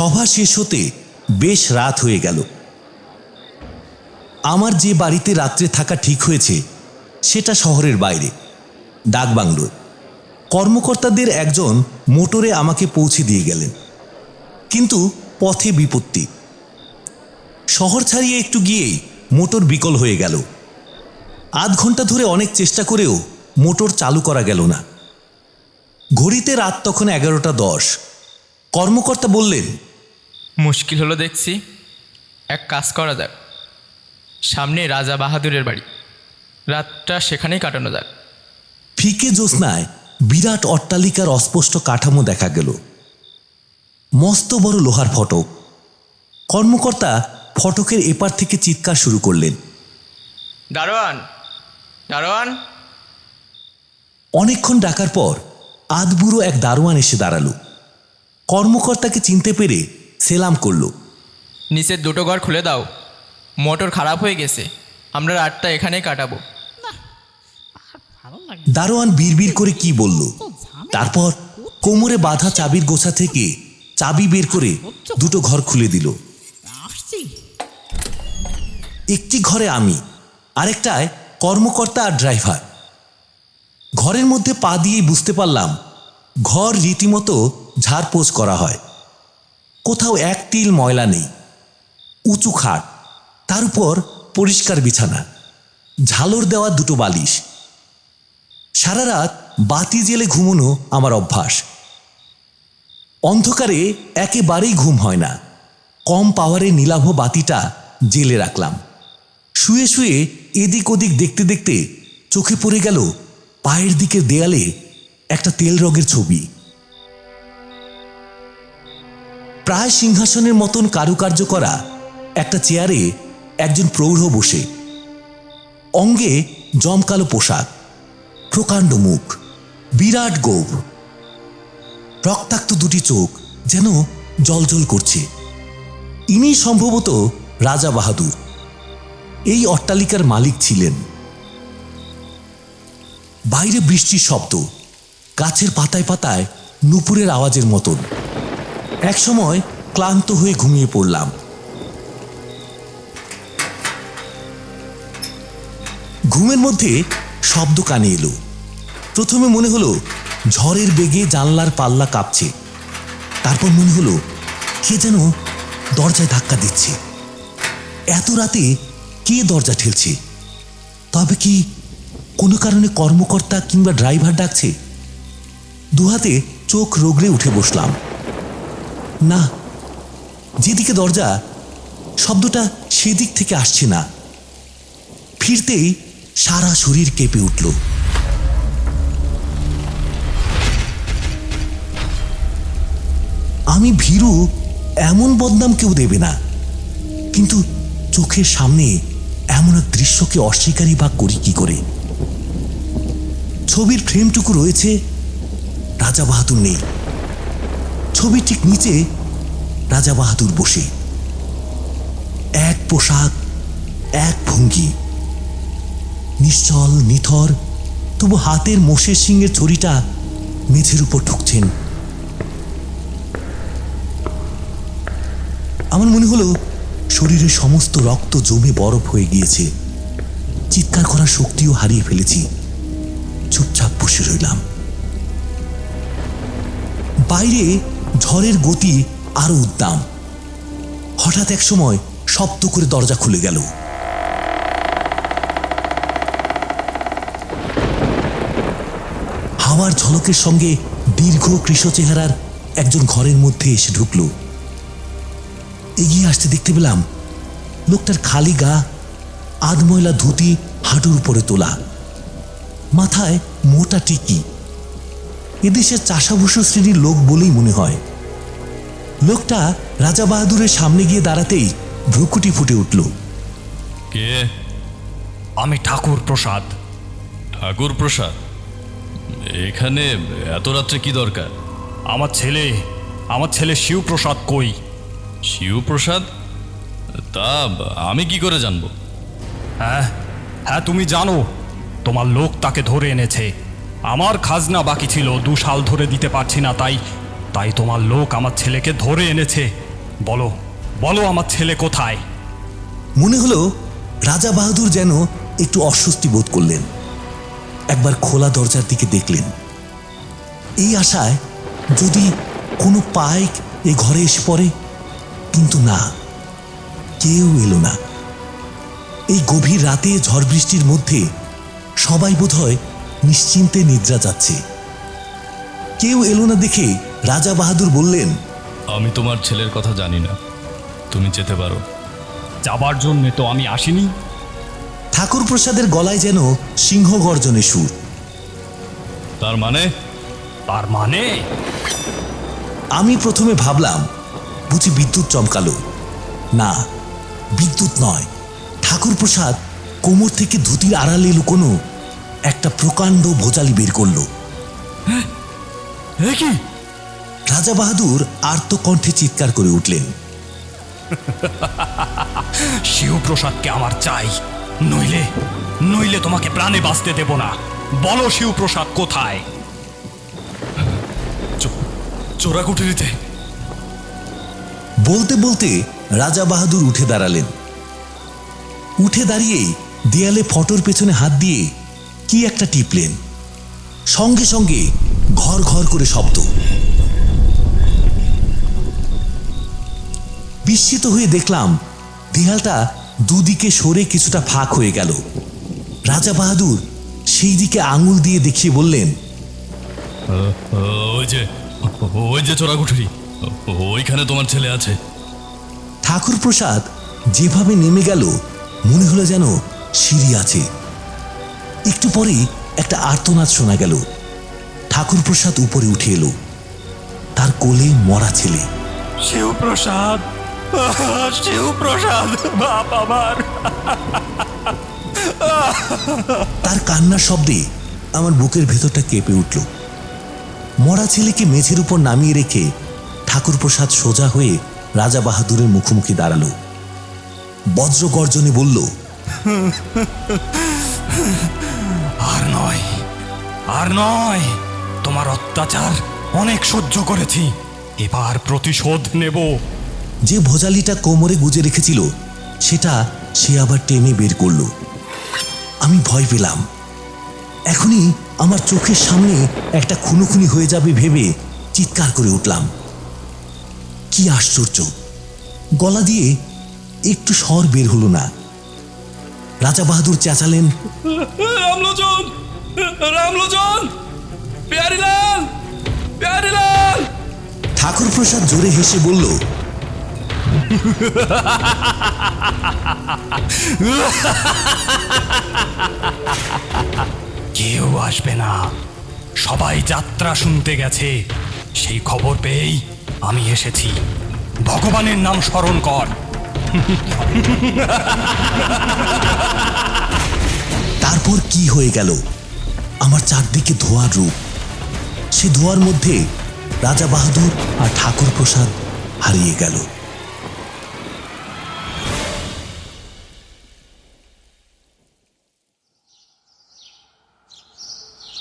সভা শেষ হতে বেশ রাত হয়ে গেল। আমার যে বাড়িতে রাত্রে থাকা ঠিক হয়েছে, সেটা শহরের বাইরে ডাকবাংলোয় কর্মকর্তাদের একজন মোটরে আমাকে পৌঁছে দিয়ে গেলেন, কিন্তু পথে বিপত্তি। শহর ছাড়িয়ে একটু গিয়েই মোটর বিকল হয়ে গেল। আধ ঘণ্টা ধরে অনেক চেষ্টা করেও মোটর চালু করা গেল না। ঘড়িতে রাত তখন এগারোটা দশ। কর্মকর্তা বললেন মুশকিল হলো দেখছি। এক কাজ করা যাক। সামনে রাজা বাহাদুরের বাড়ি। রাতটা সেখানেই কাটানো যাক। ফিকে জ্যোৎস্নায় বিরাট অট্টালিকার অস্পষ্ট কাঠামো দেখা গেল। মস্ত বড় লোহার ফটক। কর্মকর্তা ফটকের এপার থেকে চিৎকার শুরু করলেন। দারোয়ান! দারোয়ান! অনেকক্ষণ ডাকার পর আধবুড়ো এক দারোয়ান এসে দাঁড়াল। কর্মকর্তাকে চিনতে পেরে সেলাম করল। নিচের দুটো ঘর খুলে দাও। মোটর খারাপ হয়ে গেছে। আমরা রাতটা এখানেই কাটাবো। দারোয়ান বিড়বিড় করে কি বলল? তারপর কোমরে বাঁধা চাবির গোছা থেকে চাবি বের করে দুটো ঘর খুলে দিল। একটি ঘরে আমি আরেকটায় কর্মকর্তা আর ড্রাইভার। ঘরের মধ্যে পা দিয়েই বুঝতে পারলাম ঘর রীতিমতো ঝাড়পোছ করা হয়। কোথাও এক তিল ময়লা নেই, উঁচু খাট, তার উপর পরিষ্কার বিছানা, ঝালর দেওয়া দুটো বালিশ। সারা রাত বাতি জেলে ঘুমনো আমার অভ্যাস। অন্ধকারে একেবারেই ঘুম হয় না, কম পাওয়ারে নীলাভ বাতিটা জেলে রাখলাম। শুয়ে শুয়ে এদিক ওদিক দেখতে দেখতে চোখে পড়ে গেল পায়ের দিকের দেয়ালে একটা তেল রঙের ছবি। প্রায় সিংহাসনের মতন কারুকার্য করা একটা চেয়ারে একজন প্রৌঢ় বসে। অঙ্গে জমকালো পোশাক, প্রকাণ্ড মুখ, বিরাট গোপ রক্তাক্ত দুটি চোখ যেন জলজল করছে। ইনি সম্ভবত রাজা বাহাদুর। এই অট্টালিকার মালিক ছিলেন। বাইরে বৃষ্টির শব্দ, গাছের পাতায় পাতায় নুপুরের আওয়াজের মতন। একসময় ক্লান্ত হয়ে ঘুমিয়ে পড়লাম। ঘুমের মধ্যে শব্দ কানে এলো। প্রথমে মনে হলো ঝড়ের বেগে জানলার পাল্লা কাঁপছে। তারপর মনে হলো কে যেন দরজায় ধাক্কা দিচ্ছে। এত রাতে কে দরজা ঠেলছে? তবে কি কোনো কারণে কর্মকর্তা কিংবা ড্রাইভার ডাকছে? দুহাতে চোখ রোগড়ে উঠে বসলাম। না, যেদিকে দরজা, শব্দটা সেদিক থেকে আসছে না। ফিরতেই সারা শরীর কেঁপে উঠল। আমি ভীরু, এমন বদনাম কেউ দেবে না। কিন্তু চোখের সামনে এমন এক দৃশ্যকে অস্বীকারী বা করি কি করে? ছবির ফ্রেমটুকু রয়েছে, রাজা বাহাদুর নেই। ছবির ঠিক নিচে রাজা বাহাদুর বসে। এক পোশাক, এক ভঙ্গি। নিশ্চল, নিথর, তবু হাতের মোষের সিংহের ছড়িটা মেঝের উপর ঠুকছেন আমার মনে হলো শরীরের সমস্ত রক্ত জমে বরফ হয়ে গিয়েছে। চিৎকার করার শক্তিও হারিয়ে ফেলেছি। চুপচাপ বসে রইলাম। বাইরে ঝড়ের গতি আরও উদ্দাম। হঠাৎ এক সময় শব্দ করে দরজা খুলে গেল। হাওয়ার ঝলকের সঙ্গে দীর্ঘ কৃষ চেহারার একজন ঘরের মধ্যে এসে ঢুকলো। এগিয়ে আসতে দেখতে পেলাম লোকটার খালি গা, আধময়লা ধুতি হাঁটুর উপরে তোলা। মাথায় মোটা টিকি। এদেশের চাষাভূষো শ্রেণির লোক বলেই মনে হয়। লোকটা রাজা বাহাদুরের সামনে গিয়ে দাঁড়াতেই ভ্রুকুটি ফুটে উঠল। কে? আমি ঠাকুর প্রসাদ। ঠাকুর প্রসাদ? এখানে এত রাত্রে কি দরকার? আমার ছেলে আমার ছেলে শিবপ্রসাদ কই? শিবপ্রসাদ? তা আমি কি করে জানব? হ্যাঁ হ্যাঁ তুমি জানো তোমার লোক তাকে ধরে এনেছে। আমার খাজনা বাকি ছিল, দু সাল ধরে দিতে পারছি না, তাই তাই তোমার লোক আমার ছেলেকে ধরে এনেছে। বলো বলো আমার ছেলে কোথায়? মনে হলো রাজা বাহাদুর যেন একটু অস্বস্তি বোধ করলেন। একবার খোলা দরজার দিকে দেখলেন। এই আশায় যদি কোনো পাইক এই ঘরে এসে পড়ে, কিন্তু না, কেউ এলো না। এই গভীর রাতে ঝড় বৃষ্টির মধ্যে সবাই বোধহয় নিশ্চিন্তে নিদ্রা যাচ্ছে। কেউ এলো না দেখে রাজা বাহাদুর বললেন আমি তোমার ছেলের কথা জানি না। তুমি যেতে পারো। যাবার জন্য তো আমি আসিনি। ঠাকুর প্রসাদের গলায় যেন সিংহ গর্জনে সুর। তার মানে? তার মানে? আমি প্রথমে ভাবলাম বুঝি বিদ্যুৎ চমকালো। না বিদ্যুৎ নয়। ঠাকুর প্রসাদ কোমর থেকে ধুতির আড়ালে লুকোনো একটা প্রকাণ্ড ভোজালি বের করল। রাজা বাহাদুর আর্তকণ্ঠে চিৎকার করে উঠলেন। শিবপ্রসাদকে আমার চাই নইলে নইলে তোমাকে প্রাণে বাঁচতে দেব না। বলো শিবপ্রসাদ কোথায়? চোরা বলতে বলতে রাজা বাহাদুর উঠে দাঁড়ালেন। উঠে দাঁড়িয়েই দেয়ালে ফটোর পেছনে হাত দিয়ে কি একটা টিপলেন সঙ্গে সঙ্গে ঘর ঘর করে শব্দ। বিস্মিত হয়ে দেখলাম দেয়ালটা দুদিকে সরে কিছুটা ফাঁক হয়ে গেল। রাজা বাহাদুর সেই দিকে আঙুল দিয়ে দেখিয়ে বললেন ওই যে ওই যে চোরাকুঠুরি ওইখানে তোমার ছেলে আছে। ঠাকুর প্রসাদ যেভাবে নেমে গেল মনে হলো যেন সিঁড়ি আছে। একটু পরেই একটা আর্তনাদ শোনা গেল। ঠাকুর প্রসাদ উপরে উঠে এলো। তার কোলে মরা ছেলে। শিবপ্রসাদ শিবপ্রসাদ বাপ আমার। তার কান্নার শব্দে আমার বুকের ভেতরটা কেঁপে উঠল। মরা ছেলেকে মেঝের উপর নামিয়ে রেখে ঠাকুর প্রসাদ সোজা হয়ে রাজা বাহাদুরের মুখোমুখি দাঁড়াল। বজ্র গর্জনে বলল আর নয় আর নয়, তোমার অত্যাচার অনেক সহ্য করেছি। এবার প্রতিশোধ নেব। যে ভোজালিটা কোমরে গুজে রেখেছিল, সেটা সে আবার টেনে বের করল। আমি ভয় পেলাম। এখনই আমার চোখের সামনে একটা খুনোখুনি হয়ে যাবে ভেবে চিৎকার করে উঠলাম। কি আশ্চর্য! গলা দিয়ে একটু স্বর বের হলো না। রাজা বাহাদুর চেঁচালেন। রামলোচন! রামলোচন! প্যারিলাল! প্যারিলাল! ঠাকুর প্রসাদ জোরে হেসে বলল কেউ আসবে না। সবাই যাত্রা শুনতে গেছে। সেই খবর পেয়েই আমি এসেছি। ভগবানের নাম স্মরণ কর। তারপর কি হয়ে গেল? আমার চারদিকে ধোয়ার রূপ। সে ধোয়ার মধ্যে রাজা বাহাদুর আর ঠাকুর প্রসাদ হারিয়ে গেল।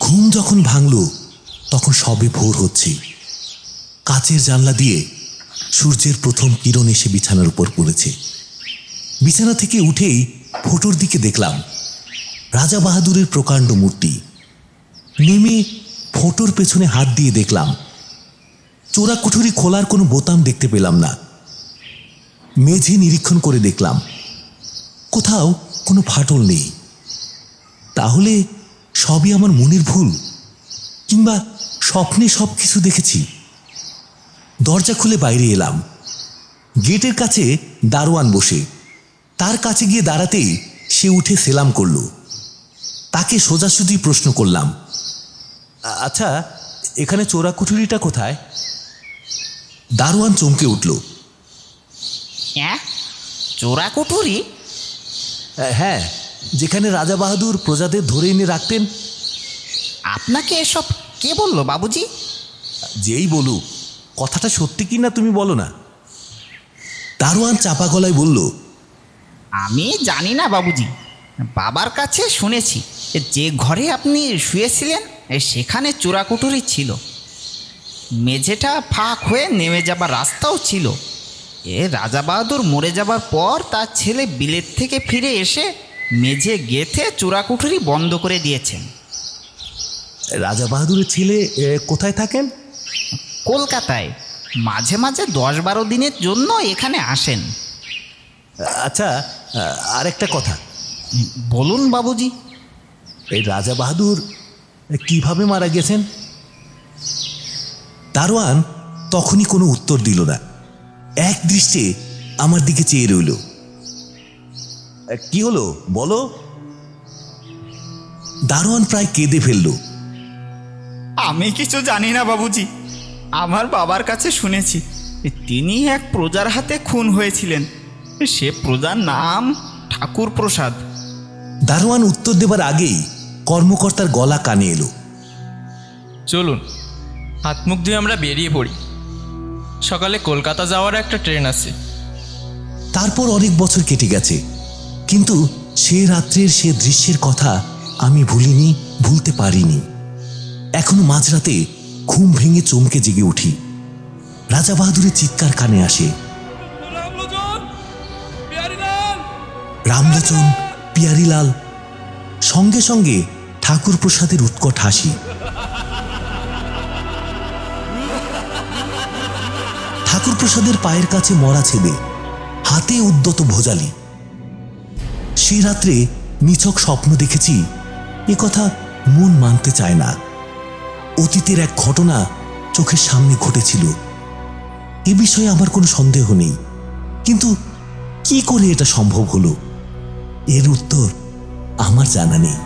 ঘুম যখন ভাঙল, তখন সবে ভোর হচ্ছে। কাচের জানলা দিয়ে সূর্যের প্রথম কিরণ এসে বিছানার উপর পড়েছে। বিছানা থেকে উঠেই ফটোর দিকে দেখলাম রাজা বাহাদুরের প্রকাণ্ড মূর্তি। নেমে ফটোর পেছনে হাত দিয়ে দেখলাম, চোরা কুঠুরি খোলার কোনো বোতাম দেখতে পেলাম না। মেঝে নিরীক্ষণ করে দেখলাম, কোথাও কোনো ফাটল নেই। তাহলে সবই আমার মনের ভুল, কিংবা স্বপ্নে সব কিছু দেখেছি। দরজা খুলে বাইরে এলাম। গেটের কাছে দারোয়ান বসে। তার কাছে গিয়ে দাঁড়াতেই সে উঠে সেলাম করল। তাকে সোজাসুজি প্রশ্ন করলাম আচ্ছা এখানে চোরা কুঠুরিটা কোথায়? দারোয়ান চমকে উঠল হ্যাঁ চোরা কুঠুরি হ্যাঁ যেখানে রাজা বাহাদুর প্রজাদের ধরে এনে রাখতেন। আপনাকে এসব কে বলল বাবুজি? যেই বলুক কথাটা সত্যি কি না তুমি বলো না? দারোয়ান চাপা গলায় বলল আমি জানি না বাবুজি বাবার কাছে শুনেছি যে ঘরে আপনি শুয়েছিলেন সেখানে চোরাকুটুরি ছিল। মেঝেটা ফাঁক হয়ে নেমে যাবার রাস্তাও ছিল। এ রাজা বাহাদুর মরে যাবার পর তার ছেলে বিলেত থেকে ফিরে এসে মেঝে গেথে চোরাকুঠুরি বন্ধ করে দিয়েছেন। রাজা বাহাদুরের ছেলে কোথায় থাকেন? কলকাতায় মাঝে মাঝে দশ বারো দিনের জন্য এখানে আসেন। আচ্ছা আর একটা কথা। বলুন বাবুজি। এই রাজা বাহাদুর কীভাবে মারা গেছেন? দারোয়ান তখনই কোনো উত্তর দিল না। এক দৃষ্টে আমার দিকে চেয়ে রইল। কি হলো? বলো। দারোয়ান প্রায় কেঁদে ফেলল। আমি কিছু জানি না বাবুজি। আমার বাবার কাছে শুনেছি তিনি এক প্রজার হাতে খুন হয়েছিলেন। সে প্রজার নাম ঠাকুর প্রসাদ দারোয়ান উত্তর দেবার আগেই কর্মকর্তার গলা কানে এলো। চলুন হাত মুখ ধুয়ে আমরা বেরিয়ে পড়ি। সকালে কলকাতা যাওয়ার একটা ট্রেন আছে। তারপর অনেক বছর কেটে গেছে কিন্তু সে রাত্রের সে দৃশ্যের কথা আমি ভুলিনি ভুলতে পারিনি। এখনও মাঝরাতে ঘুম ভেঙে চমকে জেগে উঠি। রাজা বাহাদুরের চিৎকার কানে আসে। রামলোচন, পিয়ারিলাল, সঙ্গে সঙ্গে ঠাকুর প্রসাদের উৎকট হাসি। ঠাকুর প্রসাদের পায়ের কাছে মরা ছেলে, হাতে উদ্যত ভোজালি। সে রাত্রে নিছক স্বপ্ন দেখেছি, এ কথা মন মানতে চায় না। অতীতের এক ঘটনা চোখের সামনে ঘটেছিল। এ বিষয়ে আমার কোনো সন্দেহ নেই। কিন্তু কি করে এটা সম্ভব হলো? এর উত্তর আমার জানা নেই।